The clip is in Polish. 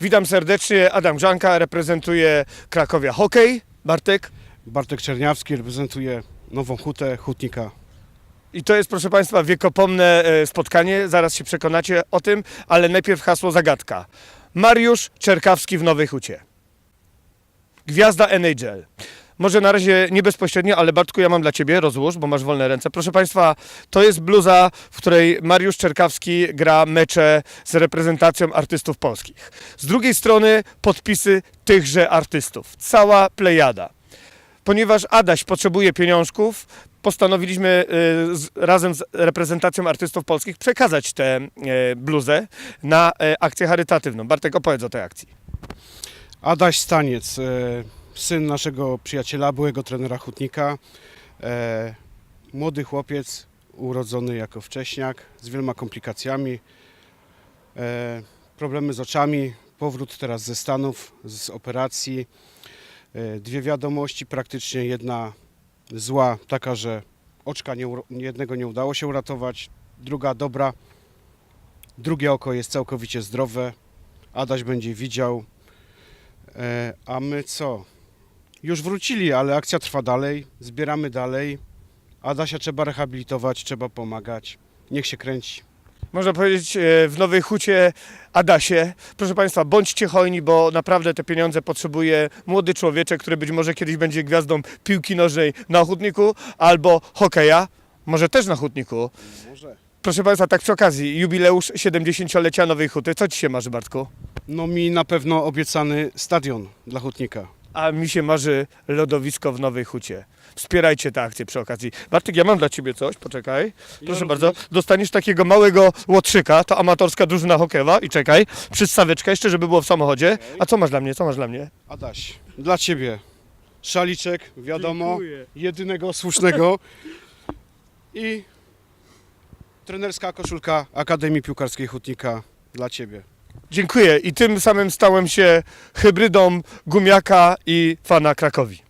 Witam serdecznie, Adam Grzanka, reprezentuje Krakowia Hokej. Bartek. Bartek Czerniawski reprezentuje Nową Hutę, Hutnika. I to jest, proszę Państwa, wiekopomne e, spotkanie, zaraz się przekonacie o tym, ale najpierw hasło zagadka. Mariusz Czerkawski w Nowej Hucie. Gwiazda NHL. Może na razie nie bezpośrednio, ale Bartku, ja mam dla Ciebie, rozłóż, bo masz wolne ręce. Proszę Państwa, to jest bluza, w której Mariusz Czerkawski gra mecze z reprezentacją artystów polskich. Z drugiej strony podpisy tychże artystów. Cała plejada. Ponieważ Adaś potrzebuje pieniążków, postanowiliśmy y, razem z reprezentacją artystów polskich przekazać tę y, bluzę na y, akcję charytatywną. Bartek, opowiedz o tej akcji. Adaś Staniec, e, syn naszego przyjaciela, byłego trenera Hutnika. E, młody chłopiec, urodzony jako wcześniak, z wieloma komplikacjami. E, problemy z oczami, powrót teraz ze Stanów, z operacji. E, dwie wiadomości, praktycznie jedna zła, taka, że oczka nie, jednego nie udało się uratować, druga dobra. Drugie oko jest całkowicie zdrowe. Adaś będzie widział. E, a my co? Już wrócili, ale akcja trwa dalej, zbieramy dalej. Adasia trzeba rehabilitować, trzeba pomagać. Niech się kręci. Można powiedzieć y, w Nowej Hucie Adasie. Proszę Państwa, bądźcie hojni, bo naprawdę te pieniądze potrzebuje młody człowieczek, który być może kiedyś będzie gwiazdą piłki nożnej na Hutniku albo hokeja. Może też na Hutniku. Może. Proszę Państwa, tak przy okazji, jubileusz 70-lecia Nowej Huty. Co Ci się marzy, Bartku? No mi na pewno obiecany stadion dla Hutnika. A mi się marzy lodowisko w Nowej Hucie. Wspierajcie tę akcję przy okazji. Bartek, ja mam dla Ciebie coś, poczekaj. Proszę bardzo, dostaniesz takiego małego łotrzyka, to amatorska drużyna hokejowa i czekaj, przystaweczka jeszcze, żeby było w samochodzie. A co masz dla mnie, co masz dla mnie? Adaś, dla Ciebie szaliczek, wiadomo, Dziękuję. jedynego słusznego i trenerska koszulka Akademii Piłkarskiej Hutnika dla Ciebie. Dziękuję i tym samym stałem się hybrydą gumiaka i fana Krakowi.